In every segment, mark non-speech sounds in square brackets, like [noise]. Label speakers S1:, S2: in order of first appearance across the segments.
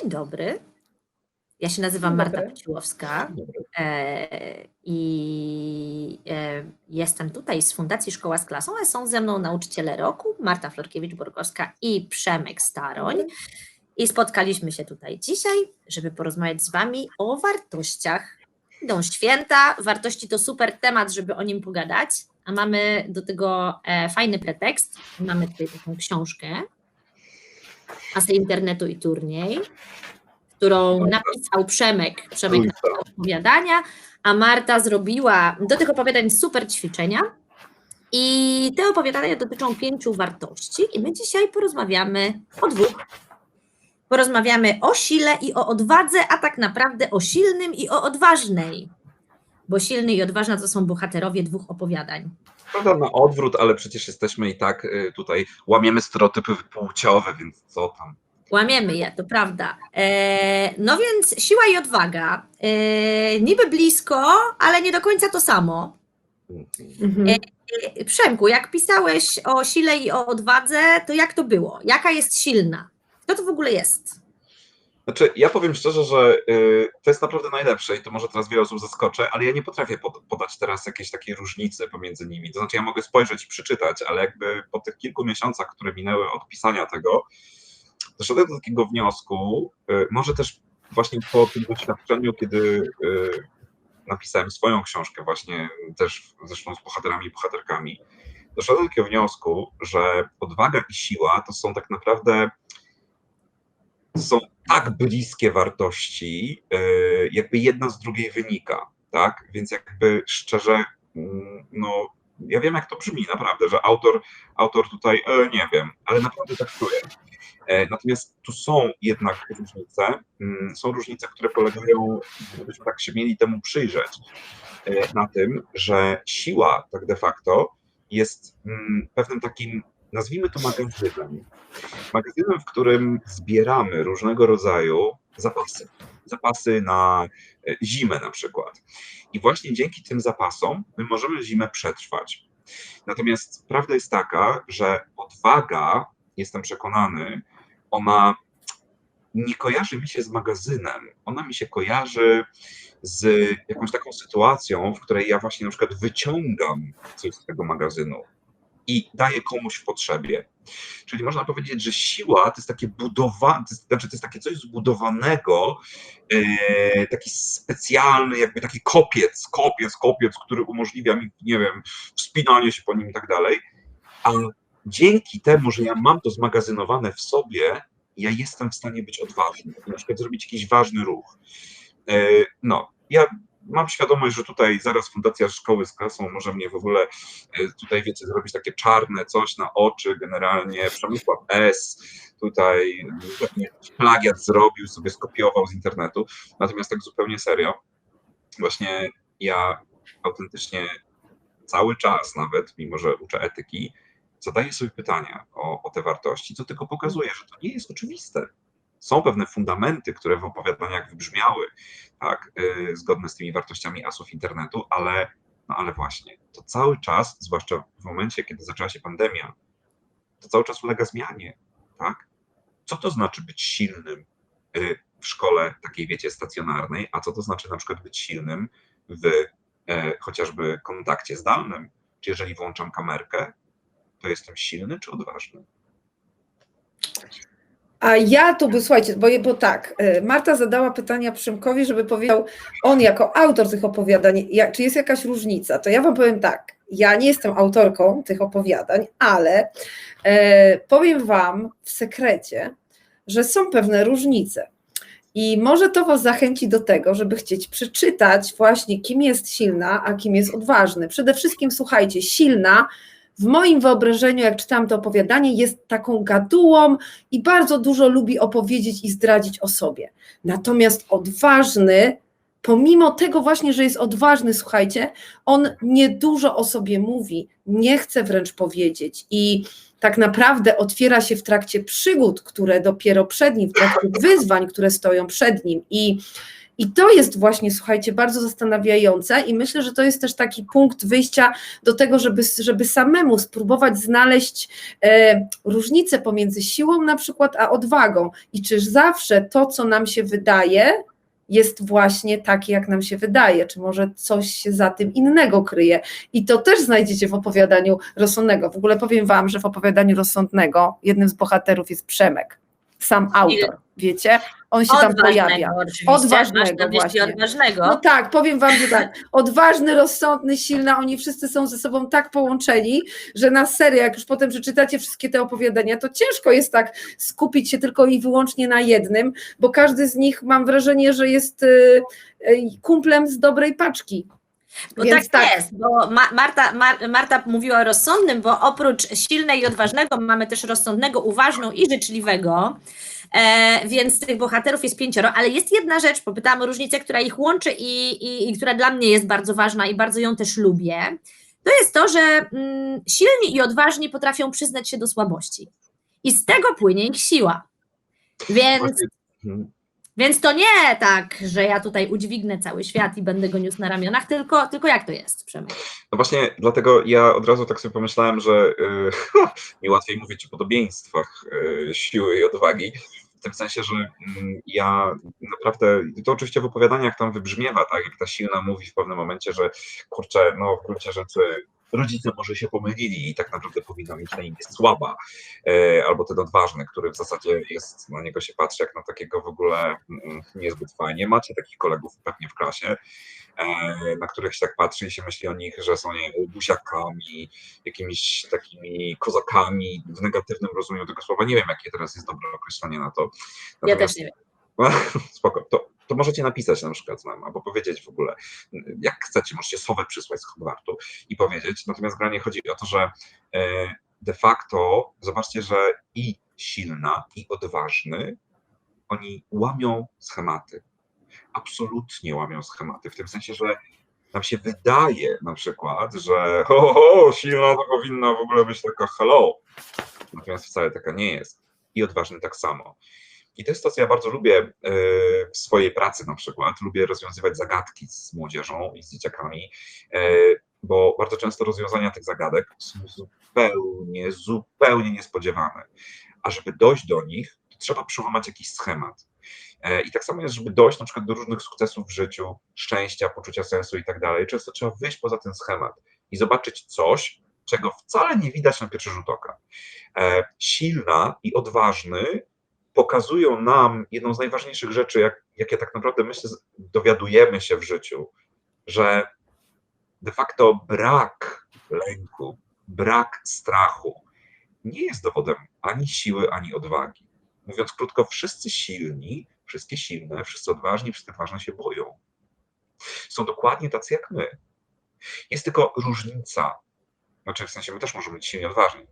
S1: Dzień dobry. Ja się nazywam Marta. Peciłowska e, i e, jestem tutaj z Fundacji Szkoła z Klasą, a są ze mną nauczyciele roku Marta Florkiewicz-Borkowska i Przemek Staroń. I spotkaliśmy się tutaj dzisiaj, żeby porozmawiać z Wami o wartościach. Idą święta, wartości to super temat, żeby o nim pogadać, a mamy do tego e, fajny pretekst. Mamy tutaj taką książkę Asy internetu i turniej, którą napisał Przemek. Przemek napisał opowiadania, a Marta zrobiła do tych opowiadań super ćwiczenia. I te opowiadania dotyczą pięciu wartości, i my dzisiaj porozmawiamy o dwóch. Porozmawiamy o sile i o odwadze, a tak naprawdę o silnym i o odważnej. Bo silny i odważna to są bohaterowie dwóch opowiadań.
S2: Prawda, na odwrót, ale przecież jesteśmy i tak y, tutaj, łamiemy stereotypy płciowe, więc co tam.
S1: Łamiemy je, to prawda. E, no więc siła i odwaga. E, niby blisko, ale nie do końca to samo.
S3: Mhm.
S1: E, Przemku, jak pisałeś o sile i o odwadze, to jak to było? Jaka jest silna? Kto to w ogóle jest?
S2: Znaczy, ja powiem szczerze, że y, to jest naprawdę najlepsze i to może teraz wiele osób zaskoczę, ale ja nie potrafię pod, podać teraz jakiejś takiej różnicy pomiędzy nimi. To znaczy, ja mogę spojrzeć i przeczytać, ale jakby po tych kilku miesiącach, które minęły od pisania tego, doszedłem do takiego wniosku, y, może też właśnie po tym doświadczeniu, kiedy y, napisałem swoją książkę, właśnie też zresztą z bohaterami i bohaterkami, doszedłem do takiego wniosku, że odwaga i siła to są tak naprawdę są tak bliskie wartości, y, jakby jedna z drugiej wynika, tak? Więc jakby szczerze, mm, no ja wiem jak to brzmi naprawdę, że autor, autor tutaj, e, nie wiem, ale naprawdę tak czuję. E, Natomiast tu są jednak różnice, mm, są różnice, które polegają, gdybyśmy tak się mieli temu przyjrzeć, e, na tym, że siła tak de facto jest mm, pewnym takim, nazwijmy to magazynem, magazynem, w którym zbieramy różnego rodzaju zapasy. Zapasy na e, zimę na przykład. I właśnie dzięki tym zapasom my możemy zimę przetrwać. Natomiast prawda jest taka, że odwaga, jestem przekonany, ona nie kojarzy mi się z magazynem. Ona mi się kojarzy z jakąś taką sytuacją, w której ja właśnie na przykład wyciągam coś z tego magazynu i daję komuś w potrzebie. Czyli można powiedzieć, że siła to jest takie budowane, to znaczy to jest takie coś zbudowanego, e, taki specjalny, jakby taki kopiec, kopiec, kopiec, który umożliwia mi, nie wiem, wspinanie się po nim i tak dalej. A dzięki temu, że ja mam to zmagazynowane w sobie, ja jestem w stanie być odważny, na przykład zrobić jakiś ważny ruch. E, no, ja mam świadomość, że tutaj zaraz Fundacja Szkoły z Klasą może mnie w ogóle e, tutaj, wiecie, zrobić takie czarne coś na oczy, generalnie Przemysław S. tutaj plagiat zrobił, sobie skopiował z internetu, natomiast tak zupełnie serio, właśnie ja autentycznie cały czas nawet, mimo że uczę etyki, zadaję sobie pytania o, o te wartości, co tylko pokazuje, że to nie jest oczywiste. Są pewne fundamenty, które w opowiadaniach wybrzmiały, tak, y, zgodne z tymi wartościami asów internetu, ale, no ale właśnie, to cały czas, zwłaszcza w momencie, kiedy zaczęła się pandemia, to cały czas ulega zmianie, tak? Co to znaczy być silnym y, w szkole takiej, wiecie, stacjonarnej, a co to znaczy na przykład być silnym w e, chociażby kontakcie zdalnym? Czy jeżeli włączam kamerkę, to jestem silny czy odważny?
S3: A ja tu słuchajcie, bo, bo tak, y, Marta zadała pytania Przemkowi, żeby powiedział, on jako autor tych opowiadań, jak, czy jest jakaś różnica? To ja wam powiem tak, ja nie jestem autorką tych opowiadań, ale e, powiem wam w sekrecie, że są pewne różnice. I może to was zachęci do tego, żeby chcieć przeczytać właśnie, kim jest silna, a kim jest odważny. Przede wszystkim słuchajcie, silna w moim wyobrażeniu, jak czytałam to opowiadanie, jest taką gadułą i bardzo dużo lubi opowiedzieć i zdradzić o sobie. Natomiast odważny, pomimo tego właśnie, że jest odważny, słuchajcie, on niedużo o sobie mówi, nie chce wręcz powiedzieć i tak naprawdę otwiera się w trakcie przygód, które dopiero przed nim, w trakcie wyzwań, które stoją przed nim i I to jest właśnie, słuchajcie, bardzo zastanawiające i myślę, że to jest też taki punkt wyjścia do tego, żeby, żeby samemu spróbować znaleźć e, różnicę pomiędzy siłą na przykład, a odwagą. I czyż zawsze to, co nam się wydaje, jest właśnie takie, jak nam się wydaje, czy może coś się za tym innego kryje. I to też znajdziecie w opowiadaniu rozsądnego. W ogóle powiem Wam, że w opowiadaniu rozsądnego jednym z bohaterów jest Przemek, sam autor, wiecie? On się tam pojawia. Odważnego właśnie.
S1: odważnego.
S3: No tak, powiem wam, że tak. Odważny, rozsądny, silny, oni wszyscy są ze sobą tak połączeni, że na serio, jak już potem przeczytacie wszystkie te opowiadania, to ciężko jest tak skupić się tylko i wyłącznie na jednym, bo każdy z nich mam wrażenie, że jest y, y, kumplem z dobrej paczki.
S1: Bo
S3: Więc
S1: tak,
S3: tak.
S1: jest, bo Ma- Marta, Mar- Marta mówiła o rozsądnym, bo oprócz silnej i odważnego mamy też rozsądnego, uważną i życzliwego. E, więc tych bohaterów jest pięcioro, ale jest jedna rzecz, popytałam o różnicę, która ich łączy i, i, i która dla mnie jest bardzo ważna i bardzo ją też lubię. To jest to, że mm, silni i odważni potrafią przyznać się do słabości. I z tego płynie ich siła. Więc
S2: Właśnie.
S1: Więc to nie tak, że ja tutaj udźwignę cały świat i będę go niósł na ramionach, tylko, tylko jak to jest, Przemek?
S2: No właśnie, dlatego ja od razu tak sobie pomyślałem, że y, [laughs] mi łatwiej mówić o podobieństwach y, siły i odwagi. W tym sensie, że mm, ja naprawdę, to oczywiście w opowiadaniach tam wybrzmiewa, tak, jak ta silna mówi w pewnym momencie, że kurczę, no w gruncie rzeczy rodzice może się pomylili i tak naprawdę powinno mieć na imię słaba, e, albo ten odważny, który w zasadzie jest, na niego się patrzy jak na takiego w ogóle mm, niezbyt fajnie. Macie takich kolegów pewnie w klasie, e, na których się tak patrzy i się myśli o nich, że są nie, wiem, buziakami, jakimiś takimi kozakami w negatywnym rozumieniu tego słowa. Nie wiem, jakie teraz jest dobre określenie na to.
S1: Ja
S2: Natomiast-
S1: też nie wiem. [laughs]
S2: Spoko. To, to możecie napisać na przykład nam, albo powiedzieć w ogóle, jak chcecie, możecie słowę przysłać z Hogwartu i powiedzieć. Natomiast granie chodzi o to, że e, de facto zobaczcie, że i silna, i odważny, oni łamią schematy. Absolutnie łamią schematy. W tym sensie, że nam się wydaje na przykład, że ho, ho, silna to powinna w ogóle być taka hello. Natomiast wcale taka nie jest. I odważny tak samo. I to jest to, co ja bardzo lubię e, w swojej pracy na przykład. Lubię rozwiązywać zagadki z młodzieżą i z dzieciakami, e, bo bardzo często rozwiązania tych zagadek są zupełnie, zupełnie niespodziewane. A żeby dojść do nich, to trzeba przełamać jakiś schemat. E, I tak samo jest, żeby dojść na przykład do różnych sukcesów w życiu, szczęścia, poczucia sensu i tak dalej. Często trzeba wyjść poza ten schemat i zobaczyć coś, czego wcale nie widać na pierwszy rzut oka. Silna i odważny pokazują nam jedną z najważniejszych rzeczy, jak, jakie tak naprawdę myślę, dowiadujemy się w życiu, że de facto brak lęku, brak strachu nie jest dowodem ani siły, ani odwagi. Mówiąc krótko, wszyscy silni, wszystkie silne, wszyscy odważni, wszyscy odważne się boją. Są dokładnie tacy jak my. Jest tylko różnica, znaczy w sensie my też możemy być silni odważni.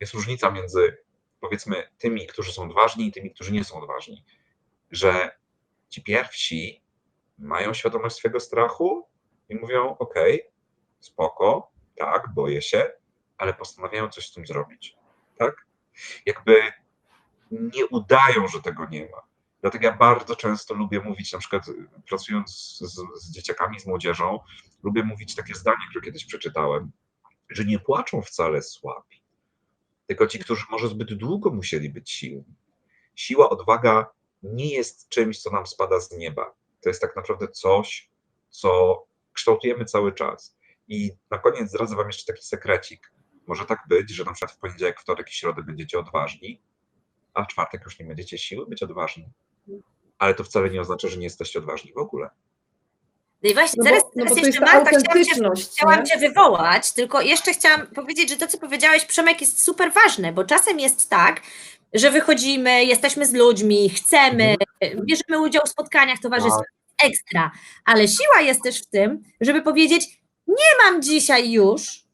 S2: Jest różnica między powiedzmy tymi, którzy są odważni i tymi, którzy nie są odważni. Że ci pierwsi mają świadomość swojego strachu i mówią: OK, spoko, tak, boję się, ale postanawiają coś z tym zrobić. Tak? Jakby nie udają, że tego nie ma. Dlatego ja bardzo często lubię mówić, na przykład pracując z, z dzieciakami, z młodzieżą, lubię mówić takie zdanie, które kiedyś przeczytałem, że nie płaczą wcale słabi, tylko ci, którzy może zbyt długo musieli być silni. Siła, odwaga nie jest czymś, co nam spada z nieba. To jest tak naprawdę coś, co kształtujemy cały czas. I na koniec zdradzę Wam jeszcze taki sekrecik. Może tak być, że na przykład w poniedziałek, wtorek i środę będziecie odważni, a w czwartek już nie będziecie siły być odważni. Ale to wcale nie oznacza, że nie jesteście odważni w ogóle.
S1: No i właśnie,
S3: No
S1: zaraz,
S3: bo, no
S1: zaraz jeszcze
S3: ta
S1: Marta, chciałam cię, chciałam cię wywołać, tylko jeszcze chciałam powiedzieć, że to, co powiedziałeś, Przemek, jest super ważne, bo czasem jest tak, że wychodzimy, jesteśmy z ludźmi, chcemy, bierzemy udział w spotkaniach towarzyskich, ekstra, ale siła jest też w tym, żeby powiedzieć, nie mam dzisiaj już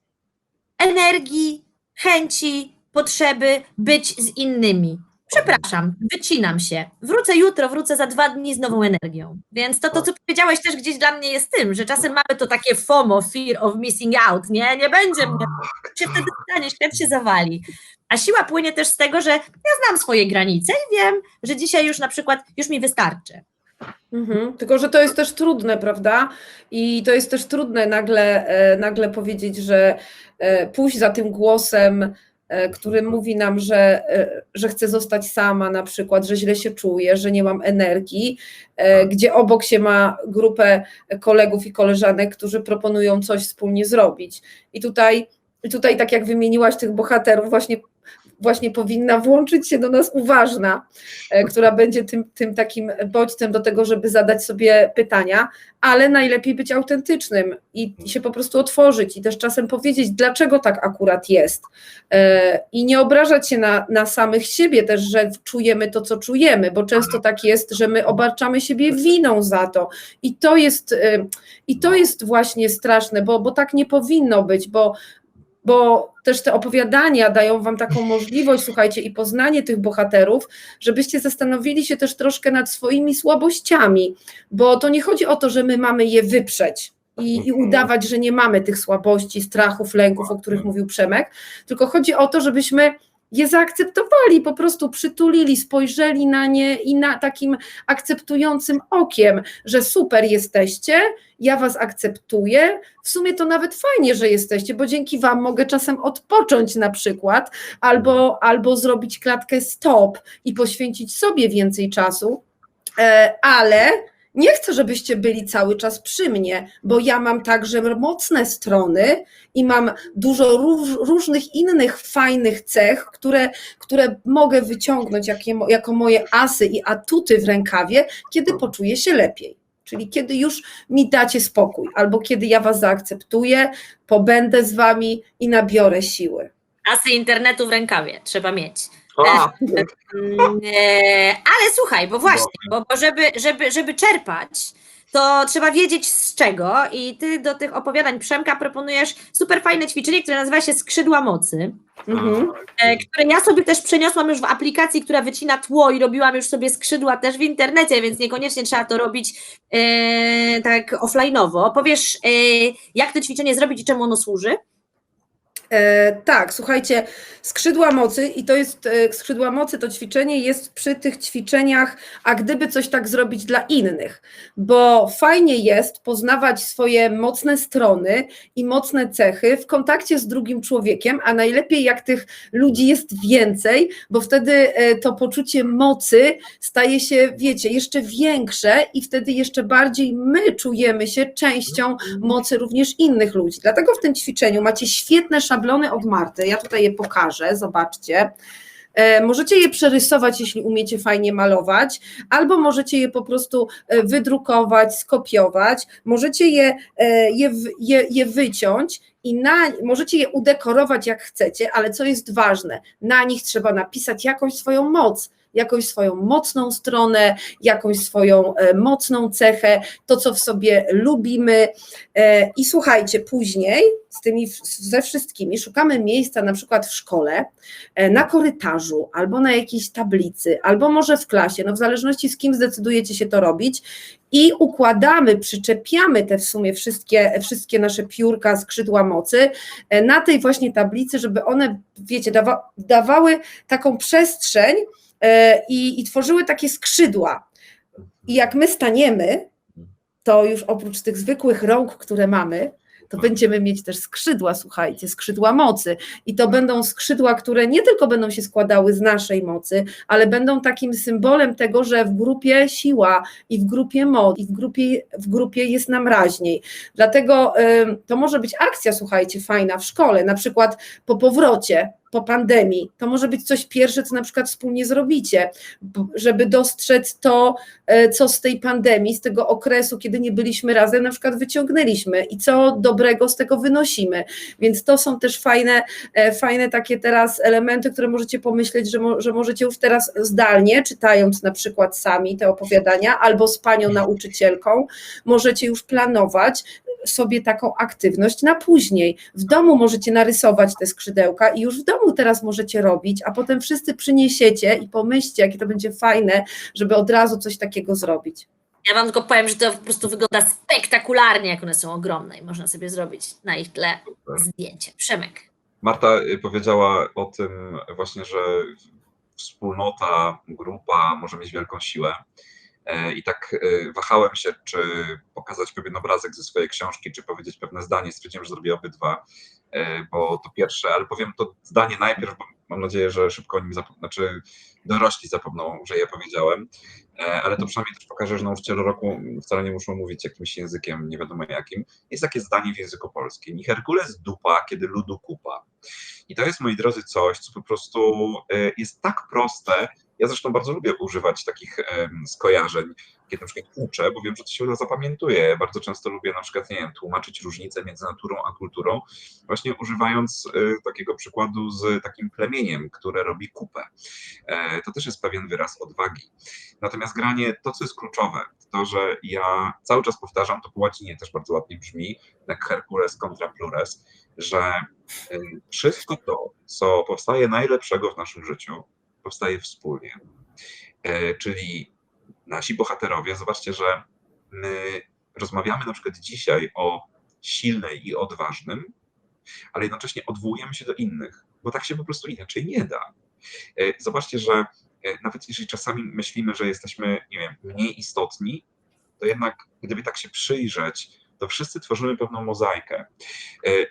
S1: energii, chęci, potrzeby być z innymi. Przepraszam, wycinam się. Wrócę jutro, wrócę za dwa dni z nową energią. Więc to, to co powiedziałeś też gdzieś dla mnie jest tym, że czasem mamy to takie FOMO, fear of missing out, nie? Nie będzie mnie, się wtedy stanie, świat się zawali. A siła płynie też z tego, że ja znam swoje granice i wiem, że dzisiaj już na przykład, już mi wystarczy.
S3: Mhm. Tylko, że to jest też trudne, prawda? I to jest też trudne nagle, e, nagle powiedzieć, że e, pójść za tym głosem, który mówi nam, że, e, że chcę zostać sama, na przykład, że źle się czuję, że nie mam energii, e, gdzie obok się ma grupę kolegów i koleżanek, którzy proponują coś wspólnie zrobić. I tutaj, i tutaj tak jak wymieniłaś tych bohaterów, właśnie właśnie powinna włączyć się do nas uważna, e, która będzie tym, tym takim bodźcem do tego, żeby zadać sobie pytania, ale najlepiej być autentycznym i się po prostu otworzyć i też czasem powiedzieć, dlaczego tak akurat jest. E, I nie obrażać się na, na samych siebie też, że czujemy to, co czujemy, bo często tak jest, że my obarczamy siebie winą za to. I to jest, e, i to jest właśnie straszne, bo, bo tak nie powinno być, bo bo też te opowiadania dają wam taką możliwość, słuchajcie, i poznanie tych bohaterów, żebyście zastanowili się też troszkę nad swoimi słabościami, bo to nie chodzi o to, że my mamy je wyprzeć. I, I udawać, że nie mamy tych słabości, strachów, lęków, o których mówił Przemek, tylko chodzi o to, żebyśmy je zaakceptowali, po prostu przytulili, spojrzeli na nie i na takim akceptującym okiem, że super jesteście, ja was akceptuję. W sumie to nawet fajnie, że jesteście, bo dzięki wam mogę czasem odpocząć na przykład, albo, albo zrobić klatkę stop i poświęcić sobie więcej czasu, e, ale nie chcę, żebyście byli cały czas przy mnie, bo ja mam także mocne strony i mam dużo róż, różnych innych fajnych cech, które, które mogę wyciągnąć jako moje asy i atuty w rękawie, kiedy poczuję się lepiej. Czyli kiedy już mi dacie spokój, albo kiedy ja was zaakceptuję, pobędę z wami i nabiorę siły.
S1: Asy internetu w rękawie trzeba mieć.
S2: A,
S1: Mm, e, Ale słuchaj, bo właśnie, bo, bo żeby, żeby, żeby czerpać, to trzeba wiedzieć z czego i ty do tych opowiadań Przemka proponujesz super fajne ćwiczenie, które nazywa się Skrzydła Mocy,
S3: Mhm.
S1: e, które ja sobie też przeniosłam już w aplikacji, która wycina tło i robiłam już sobie skrzydła też w internecie, więc niekoniecznie trzeba to robić e, tak offline'owo. Powiesz, e, jak to ćwiczenie zrobić i czemu ono służy?
S3: E, tak, słuchajcie, skrzydła mocy i to jest e, skrzydła mocy, to ćwiczenie jest przy tych ćwiczeniach, a gdyby coś tak zrobić dla innych, bo fajnie jest poznawać swoje mocne strony i mocne cechy w kontakcie z drugim człowiekiem, a najlepiej jak tych ludzi jest więcej, bo wtedy e, to poczucie mocy staje się, wiecie, jeszcze większe i wtedy jeszcze bardziej my czujemy się częścią mocy również innych ludzi. Dlatego w tym ćwiczeniu macie świetne szablony od Marty. Ja tutaj je pokażę, zobaczcie. E, Możecie je przerysować, jeśli umiecie fajnie malować, albo możecie je po prostu e, wydrukować, skopiować, możecie je, e, je, je, je wyciąć i na, możecie je udekorować jak chcecie, ale co jest ważne, na nich trzeba napisać jakąś swoją moc, jakąś swoją mocną stronę, jakąś swoją e, mocną cechę, to co w sobie lubimy. E, I słuchajcie, później z tymi ze wszystkimi szukamy miejsca na przykład w szkole, e, na korytarzu, albo na jakiejś tablicy, albo może w klasie, no w zależności z kim zdecydujecie się to robić i układamy, przyczepiamy te w sumie wszystkie, wszystkie nasze piórka, skrzydła mocy na tej właśnie tablicy, żeby one, wiecie, dawa, dawały taką przestrzeń i, i tworzyły takie skrzydła. I jak my staniemy, to już oprócz tych zwykłych rąk, które mamy, to będziemy mieć też skrzydła, słuchajcie, skrzydła mocy. I to będą skrzydła, które nie tylko będą się składały z naszej mocy, ale będą takim symbolem tego, że w grupie siła i w grupie moc, i w grupie, w grupie jest nam raźniej. Dlatego ym, to może być akcja, słuchajcie, fajna w szkole, na przykład po powrocie, po pandemii. To może być coś pierwsze, co na przykład wspólnie zrobicie, żeby dostrzec to, e, co z tej pandemii, z tego okresu, kiedy nie byliśmy razem, na przykład wyciągnęliśmy i co dobrego z tego wynosimy. Więc to są też fajne, e, fajne takie teraz elementy, które możecie pomyśleć, że, mo, że możecie już teraz zdalnie, czytając na przykład sami te opowiadania, albo z panią nauczycielką, możecie już planować sobie taką aktywność na później. W domu możecie narysować te skrzydełka i już w domu teraz możecie robić, a potem wszyscy przyniesiecie i pomyślcie, jakie to będzie fajne, żeby od razu coś takiego zrobić.
S1: Ja wam tylko powiem, że to po prostu wygląda spektakularnie, jak one są ogromne i można sobie zrobić na ich tle zdjęcie. Przemek.
S2: Marta y, powiedziała o tym właśnie, że wspólnota, grupa może mieć wielką siłę. E, I tak e, wahałem się, czy pokazać pewien obrazek ze swojej książki, czy powiedzieć pewne zdanie. Stwierdziłem, że zrobię obydwa, e, bo to pierwsze, ale powiem to zdanie najpierw, bo mam nadzieję, że szybko o nim zapomną, znaczy dorośli zapomną, że je powiedziałem, ale to przynajmniej też pokaże, że nauczyciele roku wcale nie muszą mówić jakimś językiem, nie wiadomo jakim. Jest takie zdanie w języku polskim. I Herkules dupa, kiedy ludu kupa. I to jest, moi drodzy, coś, co po prostu jest tak proste. Ja zresztą bardzo lubię używać takich skojarzeń, kiedy na przykład uczę, bo wiem, że to się zapamiętuje. Bardzo często lubię na przykład, nie wiem, tłumaczyć różnice między naturą a kulturą, właśnie używając e, takiego przykładu z takim plemieniem, które robi kupę. E, To też jest pewien wyraz odwagi. Natomiast granie, to co jest kluczowe, to że ja cały czas powtarzam, to po łacinie też bardzo ładnie brzmi, jak Herkules contra plures, że wszystko to, co powstaje najlepszego w naszym życiu, powstaje wspólnie. E, Czyli nasi bohaterowie, zobaczcie, że my rozmawiamy na przykład dzisiaj o silnej i odważnym, ale jednocześnie odwołujemy się do innych, bo tak się po prostu inaczej nie da. E, Zobaczcie, że e, nawet jeżeli czasami myślimy, że jesteśmy, nie wiem, mniej istotni, to jednak gdyby tak się przyjrzeć, to wszyscy tworzymy pewną mozaikę.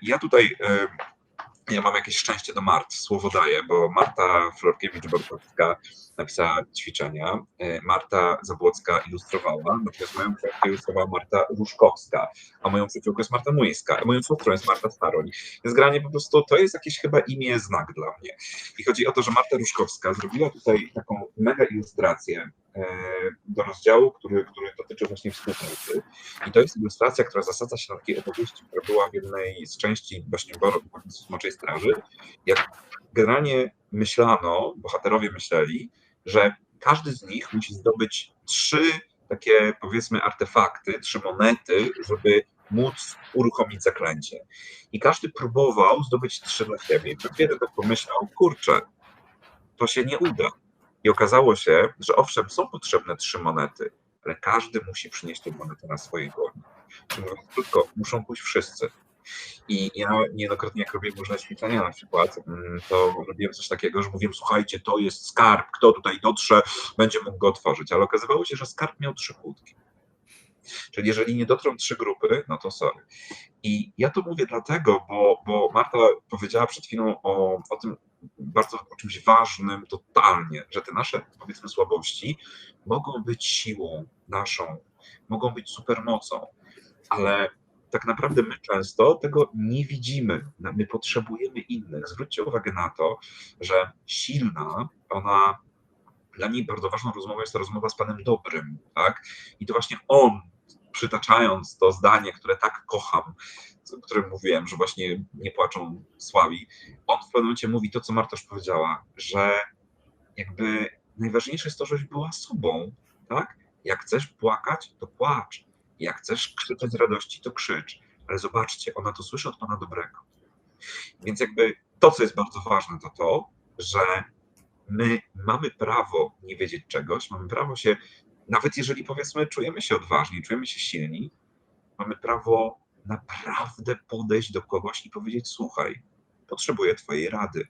S2: Ja tutaj, ja mam jakieś szczęście do Mart, słowo daję, bo Marta Florkiewicz-Borkowska napisała ćwiczenia, e, Marta Zabłocka ilustrowała, natomiast moją książkę ilustrowała Marta Różkowska, a moją przyjaciółką jest Marta Młyńska, a moją siostrą jest Marta Staroń. Granie po prostu to jest jakieś chyba imię, znak dla mnie. I chodzi o to, że Marta Różkowska zrobiła tutaj taką mega ilustrację e, do rozdziału, który, który dotyczy właśnie współpracy. I to jest ilustracja, która zasadza się na takiej opowieści, która była w jednej z części właśnie Boru Smoczej Straży, jak generalnie myślano, bohaterowie myśleli, że każdy z nich musi zdobyć trzy takie powiedzmy artefakty, trzy monety, żeby móc uruchomić zaklęcie. I każdy próbował zdobyć trzy dla siebie. Przed chwilą tak pomyślał, kurczę, to się nie uda. I okazało się, że owszem, są potrzebne trzy monety, ale każdy musi przynieść tę monetę na swojej głowie. Czyli mówiąc krótko, muszą pójść wszyscy. I ja niejednokrotnie, jak robiłem różne ćwiczenia na przykład, mm, to robiłem coś takiego, że mówiłem, słuchajcie, to jest skarb, kto tutaj dotrze, będzie mógł go otworzyć. Ale okazywało się, że skarb miał trzy kłódki. Czyli jeżeli nie dotrą trzy grupy, no to sorry. I ja to mówię dlatego, bo, bo Marta powiedziała przed chwilą o, o tym bardzo o czymś ważnym, totalnie, że te nasze, powiedzmy, słabości mogą być siłą naszą, mogą być supermocą, ale tak naprawdę my często tego nie widzimy. My potrzebujemy innych. Zwróćcie uwagę na to, że silna, ona dla niej bardzo ważną rozmową jest ta rozmowa z Panem Dobrym, tak? I to właśnie on, przytaczając to zdanie, które tak kocham, o którym mówiłem, że właśnie nie płaczą sławi, on w pewnym momencie mówi to, co Marta już powiedziała, że jakby najważniejsze jest to, żebyś była sobą, tak? Jak chcesz płakać, to płacz. Jak chcesz krzyczeć z radości, to krzycz. Ale zobaczcie, ona to słyszy od Pana Dobrego. Więc jakby to, co jest bardzo ważne, to to, że my mamy prawo nie wiedzieć czegoś, mamy prawo się, nawet jeżeli powiedzmy czujemy się odważni, czujemy się silni, mamy prawo naprawdę podejść do kogoś i powiedzieć: Słuchaj, potrzebuję Twojej rady.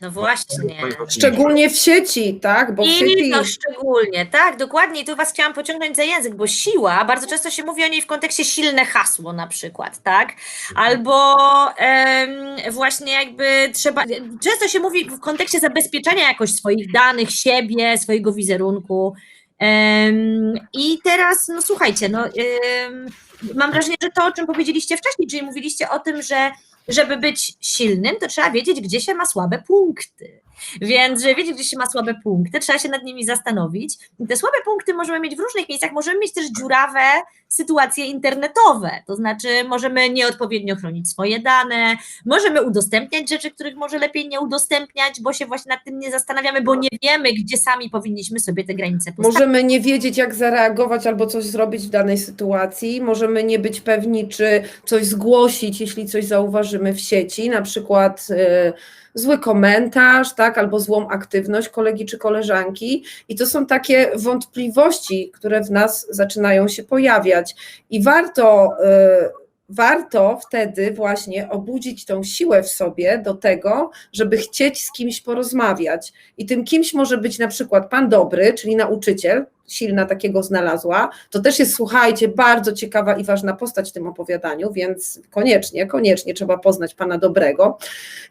S1: No właśnie.
S3: Szczególnie w sieci, tak? Bo w
S1: I
S3: sieci
S1: to szczególnie, tak, dokładnie. I tu Was chciałam pociągnąć za język, bo siła, bardzo często się mówi o niej w kontekście silne hasło na przykład, tak? Albo em, właśnie jakby trzeba, często się mówi w kontekście zabezpieczenia jakoś swoich danych, siebie, swojego wizerunku. Em, I teraz, no słuchajcie, no em, mam wrażenie, że to, o czym powiedzieliście wcześniej, czyli mówiliście o tym, że żeby być silnym, to trzeba wiedzieć, gdzie się ma słabe punkty. Więc, żeby wiedzieć, gdzie się ma słabe punkty, trzeba się nad nimi zastanowić. I te słabe punkty możemy mieć w różnych miejscach. Możemy mieć też dziurawe sytuacje internetowe, to znaczy możemy nieodpowiednio chronić swoje dane, możemy udostępniać rzeczy, których może lepiej nie udostępniać, bo się właśnie nad tym nie zastanawiamy, bo nie wiemy, gdzie sami powinniśmy sobie te granice postawić.
S3: Możemy nie wiedzieć, jak zareagować albo coś zrobić w danej sytuacji. Możemy nie być pewni, czy coś zgłosić, jeśli coś zauważymy w sieci, na przykład y, zły komentarz, tak, albo złą aktywność kolegi czy koleżanki. I to są takie wątpliwości, które w nas zaczynają się pojawiać. I warto. Y, Warto wtedy właśnie obudzić tą siłę w sobie do tego, żeby chcieć z kimś porozmawiać. I tym kimś może być na przykład pan dobry, czyli nauczyciel, silna takiego znalazła. To też jest, słuchajcie, bardzo ciekawa i ważna postać w tym opowiadaniu, więc koniecznie, koniecznie trzeba poznać pana dobrego.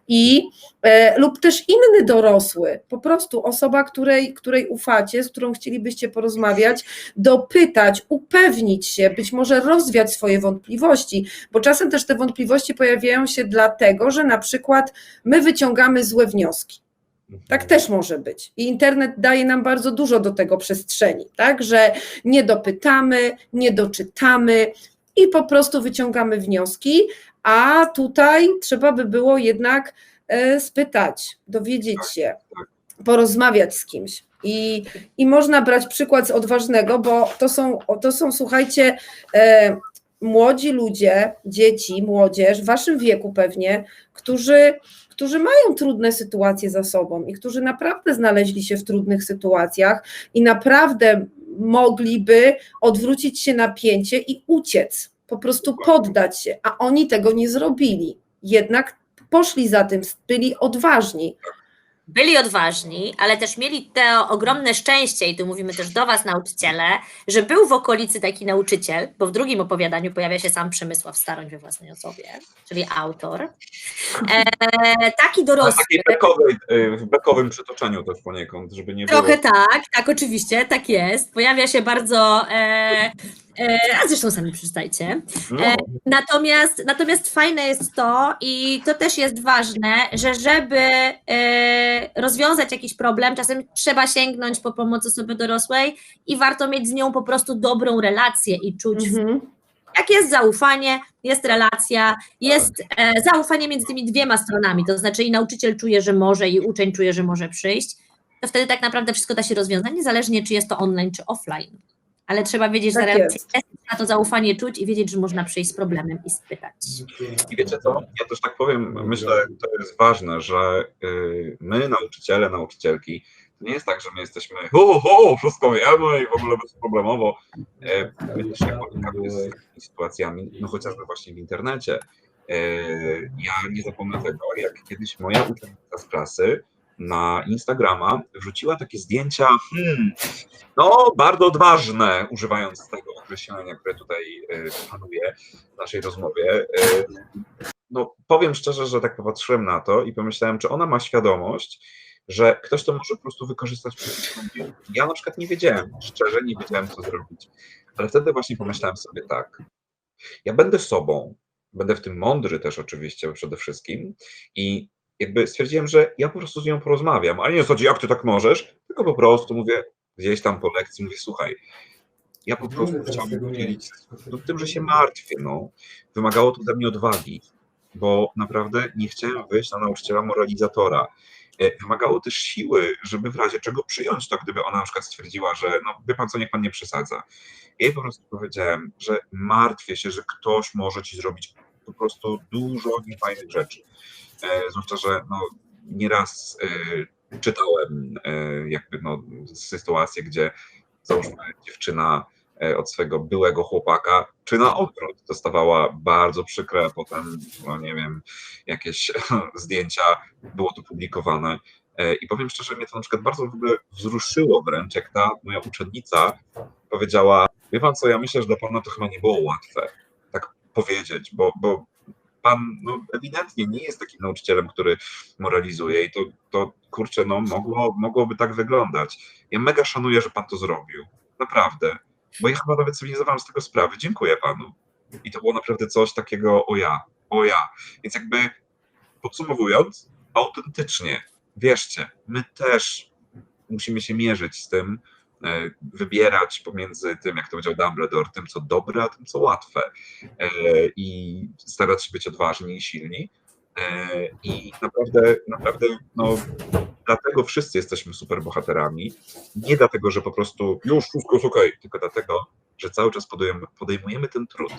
S3: I e, lub też inny dorosły, po prostu osoba, której, której ufacie, z którą chcielibyście porozmawiać, dopytać, upewnić się, być może rozwiać swoje wątpliwości, bo czasem też te wątpliwości pojawiają się dlatego, że na przykład my wyciągamy złe wnioski. Tak też może być. I internet daje nam bardzo dużo do tego przestrzeni, tak? Że nie dopytamy, nie doczytamy i po prostu wyciągamy wnioski, a tutaj trzeba by było jednak e, spytać, dowiedzieć się, porozmawiać z kimś. I, I można brać przykład z odważnego, bo to są, to są słuchajcie, e, młodzi ludzie, dzieci, młodzież, w waszym wieku pewnie, którzy, którzy mają trudne sytuacje za sobą i którzy naprawdę znaleźli się w trudnych sytuacjach i naprawdę mogliby odwrócić się napięcie i uciec, po prostu poddać się, a oni tego nie zrobili. Jednak poszli za tym, byli odważni.
S1: Byli odważni, ale też mieli to ogromne szczęście, i tu mówimy też do Was, nauczyciele, że był w okolicy taki nauczyciel, bo w drugim opowiadaniu pojawia się sam Przemysław Staroń we własnej osobie, czyli autor. E, taki dorosły.
S2: takiej bekowej, y, w bekowym przytoczeniu też poniekąd, żeby nie było.
S1: Trochę tak, tak, oczywiście, tak jest. Pojawia się bardzo. E, e, a zresztą sami przeczytajcie.
S2: No,
S1: E, Natomiast, natomiast fajne jest to, i to też jest ważne, że żeby e, rozwiązać jakiś problem, czasem trzeba sięgnąć po pomoc osoby dorosłej i warto mieć z nią po prostu dobrą relację i czuć,
S3: Mhm.
S1: jak jest zaufanie, jest relacja, jest e, zaufanie między tymi dwiema stronami, to znaczy i nauczyciel czuje, że może, i uczeń czuje, że może przyjść, to wtedy tak naprawdę wszystko da się rozwiązać, niezależnie czy jest to online, czy offline. Ale trzeba wiedzieć, że
S3: Tak
S1: relacja
S3: jest.
S1: na to zaufanie czuć i wiedzieć, że można przyjść z problemem i spytać.
S2: I wiecie co, ja też tak powiem, myślę, to jest ważne, że y, my, nauczyciele, nauczycielki, to nie jest tak, że my jesteśmy ho, ho, wszystko wiemy i w ogóle bezproblemowo. E, My też jak borykamy z takimi sytuacjami, no chociażby właśnie w internecie. E, Ja nie zapomnę tego, jak kiedyś moja uczennica z klasy na Instagrama wrzuciła takie zdjęcia, hmm, no bardzo odważne, używając tego określenia, które tutaj e, panuje w naszej rozmowie. E, No, powiem szczerze, że tak popatrzyłem na to i pomyślałem, czy ona ma świadomość, że ktoś to może po prostu wykorzystać. Ja na przykład nie wiedziałem, szczerze nie wiedziałem, co zrobić. Ale wtedy właśnie pomyślałem sobie tak, ja będę sobą, będę w tym mądry też oczywiście przede wszystkim i jakby stwierdziłem, że ja po prostu z nią porozmawiam, ale nie chodzi, jak ty tak możesz, tylko po prostu mówię, gdzieś tam po lekcji, mówię, słuchaj, ja po prostu chciałbym podzielić się no, tym, że się martwię, no. Wymagało to ode mnie odwagi, bo naprawdę nie chciałem wyjść na nauczyciela moralizatora. E, Wymagało też siły, żeby w razie czego przyjąć to, gdyby ona na przykład stwierdziła, że no wie pan co, niech pan nie przesadza. Ja jej po prostu powiedziałem, że martwię się, że ktoś może ci zrobić po prostu dużo niefajnych rzeczy. E, zwłaszcza, że no, nieraz e, czytałem e, jakby no, sytuacje, gdzie załóżmy dziewczyna od swego byłego chłopaka, czy na odwrót, dostawała bardzo przykre potem, no nie wiem, jakieś [laughs] zdjęcia, było to publikowane. I powiem szczerze, mnie to na przykład bardzo w ogóle wzruszyło wręcz, jak ta moja uczennica powiedziała, wie pan co, ja myślę, że dla pana to chyba nie było łatwe powiedzieć, bo, bo pan no, ewidentnie nie jest takim nauczycielem, który moralizuje i to, to kurczę, no mogło, mogłoby tak wyglądać. Ja mega szanuję, że pan to zrobił. Naprawdę. Bo ja chyba nawet sobie nie zdawałem z tego sprawy. Dziękuję panu. I to było naprawdę coś takiego, o ja, o ja. Więc jakby podsumowując, autentycznie, wierzcie, my też musimy się mierzyć z tym, wybierać pomiędzy tym, jak to powiedział Dumbledore, tym, co dobre, a tym, co łatwe. E, I starać się być odważni i silni. E, I naprawdę, naprawdę, no, dlatego wszyscy jesteśmy superbohaterami. Nie dlatego, że po prostu już wszystko jest okej, tylko dlatego, że cały czas podejmujemy ten trud.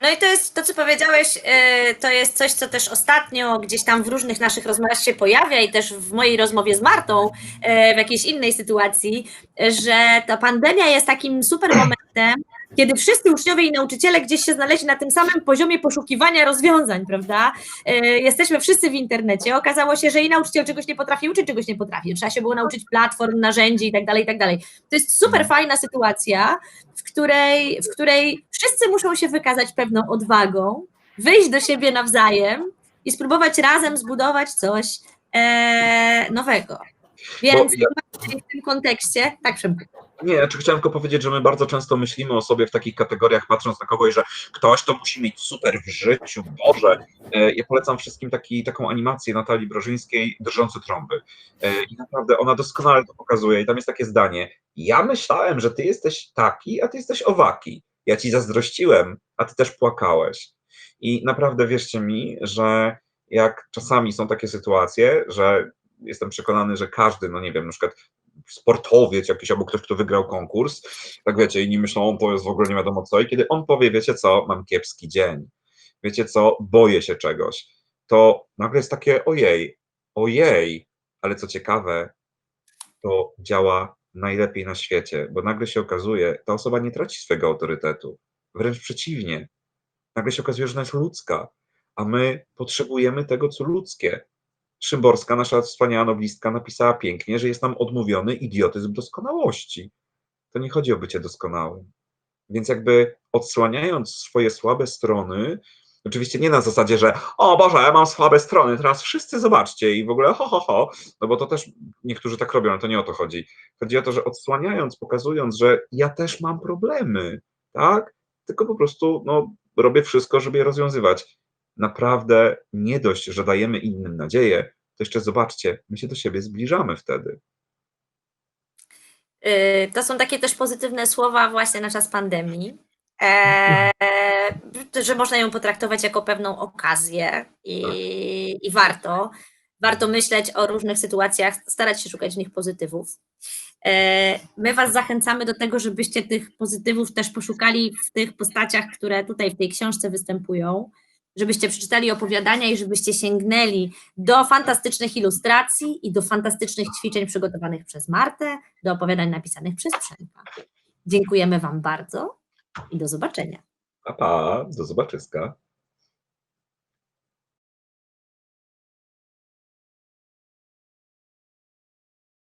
S1: No i to jest to, co powiedziałeś, e, to jest coś, co też ostatnio gdzieś tam w różnych naszych rozmowach się pojawia i też w mojej rozmowie z Martą e, w jakiejś innej sytuacji, że ta pandemia jest takim super momentem, kiedy wszyscy uczniowie i nauczyciele gdzieś się znaleźli na tym samym poziomie poszukiwania rozwiązań, prawda? E, Jesteśmy wszyscy w internecie. Okazało się, że i nauczyciel czegoś nie potrafi uczyć, czegoś nie potrafi. Trzeba się było nauczyć platform, narzędzi i tak dalej, i tak dalej. To jest super fajna sytuacja, w której, w której wszyscy muszą się wykazać pewną odwagą, wyjść do siebie nawzajem i spróbować razem zbudować coś e, nowego. Więc
S2: ja-
S1: w tym kontekście, tak Przemku.
S2: Nie, znaczy chciałem tylko powiedzieć, że my bardzo często myślimy o sobie w takich kategoriach, patrząc na kogoś, że ktoś to musi mieć super w życiu, Boże. E, Ja polecam wszystkim taki, taką animację Natalii Brożyńskiej, Drżące trąby. E, I naprawdę ona doskonale to pokazuje i tam jest takie zdanie, ja myślałem, że ty jesteś taki, a ty jesteś owaki. Ja ci zazdrościłem, a ty też płakałeś. I naprawdę wierzcie mi, że jak czasami są takie sytuacje, że jestem przekonany, że każdy, no nie wiem, na przykład sportowiec jakiś albo ktoś, kto wygrał konkurs, tak wiecie, inni myślą, on to w ogóle nie wiadomo co i kiedy on powie, wiecie co, mam kiepski dzień, wiecie co, boję się czegoś, to nagle jest takie ojej, ojej, ale co ciekawe, to działa najlepiej na świecie, bo nagle się okazuje, ta osoba nie traci swojego autorytetu, wręcz przeciwnie, nagle się okazuje, że ona jest ludzka, a my potrzebujemy tego, co ludzkie, Szymborska, nasza wspaniała noblistka, napisała pięknie, że jest nam odmówiony idiotyzm doskonałości. To nie chodzi o bycie doskonałym. Więc jakby odsłaniając swoje słabe strony, oczywiście nie na zasadzie, że o Boże, ja mam słabe strony, teraz wszyscy zobaczcie i w ogóle ho, ho, ho, no bo to też niektórzy tak robią, ale to nie o to chodzi. Chodzi o to, że odsłaniając, pokazując, że ja też mam problemy, tak? Tylko po prostu no, robię wszystko, żeby je rozwiązywać naprawdę nie dość, że dajemy innym nadzieję, to jeszcze zobaczcie, my się do siebie zbliżamy wtedy.
S1: Y, To są takie też pozytywne słowa właśnie na czas pandemii, e, [laughs] że można ją potraktować jako pewną okazję i, i warto. Warto myśleć o różnych sytuacjach, starać się szukać w nich pozytywów. E, My Was zachęcamy do tego, żebyście tych pozytywów też poszukali w tych postaciach, które tutaj w tej książce występują, żebyście przeczytali opowiadania i żebyście sięgnęli do fantastycznych ilustracji i do fantastycznych ćwiczeń przygotowanych przez Martę, do opowiadań napisanych przez Przemka. Dziękujemy Wam bardzo i do zobaczenia.
S2: Pa, pa, do zobaczyska.